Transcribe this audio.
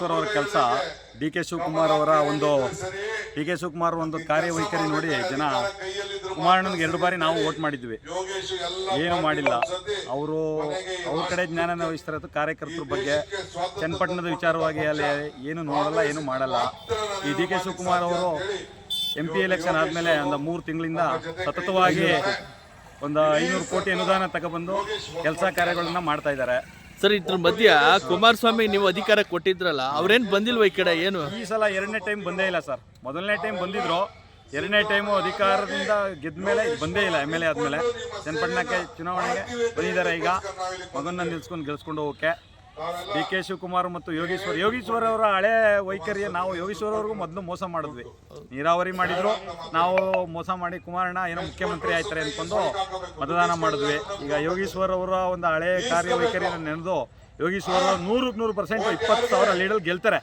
ಅವರ ಕೆಲಸ. D K Shivakumar ಅವರ ಒಂದು ಡಿ ಕೆ ಶಿವಕುಮಾರ್ ಒಂದು ಕಾರ್ಯವೈಖರಿ ನೋಡಿ ಜನ ಕುಮಾರಣ್ಣನಿಗೆ ಎರಡು ಬಾರಿ ನಾವು ವೋಟ್ ಮಾಡಿದ್ವಿ. ಏನು ಮಾಡಿಲ್ಲ. ಅವರು ಅವ್ರ ಕಡೆ ಜ್ಞಾನನ ವಹಿಸ್ತಾರೆ ಕಾರ್ಯಕರ್ತರ ಬಗ್ಗೆ ಚನ್ನಪಟ್ಟಣದ ವಿಚಾರವಾಗಿ ಅಲ್ಲಿ ಏನು ನೋಡಲ್ಲ, ಏನು ಮಾಡಲ್ಲ. ಈ ಡಿ ಕೆ ಶಿವಕುಮಾರ್ ಅವರು ಎಂ ಪಿ ಎಲೆಕ್ಷನ್ ಆದಮೇಲೆ ಒಂದು ಮೂರು ತಿಂಗಳಿಂದ ಸತತವಾಗಿ ಒಂದು ಐನೂರು ಕೋಟಿ ಅನುದಾನ ತಗೊಬಂದು ಕೆಲಸ ಕಾರ್ಯಗಳನ್ನು ಮಾಡ್ತಾ ಇದ್ದಾರೆ. ಸರ್, ಇದ್ರ ಮಧ್ಯ ಕುಮಾರಸ್ವಾಮಿ ನೀವು ಅಧಿಕಾರ ಕೊಟ್ಟಿದ್ರಲ್ಲ, ಅವ್ರೇನು ಬಂದಿಲ್ವ ಈ ಕಡೆ, ಏನು? ಈ ಸಲ ಎರಡನೇ ಟೈಮ್ ಬಂದೇ ಇಲ್ಲ ಸರ್. ಮೊದಲನೇ ಟೈಮ್ ಬಂದಿದ್ರು. ಎರಡನೇ ಟೈಮು ಅಧಿಕಾರದಿಂದ ಗೆದ್ದ ಮೇಲೆ ಬಂದೇ ಇಲ್ಲ, ಎಂ ಎಲ್ ಎ ಆದಮೇಲೆ. ಚನ್ನಪಟ್ಟಣಕ್ಕೆ ಚುನಾವಣೆಗೆ ಬಂದಿದ್ದಾರೆ ಈಗ. ಮಗನ್ನ ನಿಲ್ಸ್ಕೊಂಡು ಗೆಲ್ಸ್ಕೊಂಡು ಹೋಗೋಕೆ ಡಿ ಕೆ ಶಿವಕುಮಾರ್ ಮತ್ತು ಯೋಗೀಶ್ವರ್. ಯೋಗೀಶ್ವರ್ ಅವರ ಹಳೆ ವೈಖರಿಯ ನಾವು ಯೋಗೀಶ್ವರ್ ಅವ್ರಿಗೂ ಮೊದಲು ಮೋಸ ಮಾಡಿದ್ವಿ. ನೀರಾವರಿ ಮಾಡಿದ್ರು. ನಾವು ಮೋಸ ಮಾಡಿ ಕುಮಾರಣ್ಣ ಏನೋ ಮುಖ್ಯಮಂತ್ರಿ ಆಯ್ತಾರೆ ಅಂದ್ಕೊಂಡು ಮತದಾನ ಮಾಡಿದ್ವಿ. ಈಗ ಯೋಗೇಶ್ವರ್ ಅವರ ಒಂದು ಹಳೆ ಕಾರ್ಯವೈಖರಿಯನ್ನು ನೆನೆದು ಯೋಗೀಶ್ವರ್ ನೂರಕ್ಕೆ ನೂರು ಪರ್ಸೆಂಟ್ ಇಪ್ಪತ್ತು ಸಾವಿರ ಲೀಡಲ್ಲಿ ಗೆಲ್ತಾರೆ.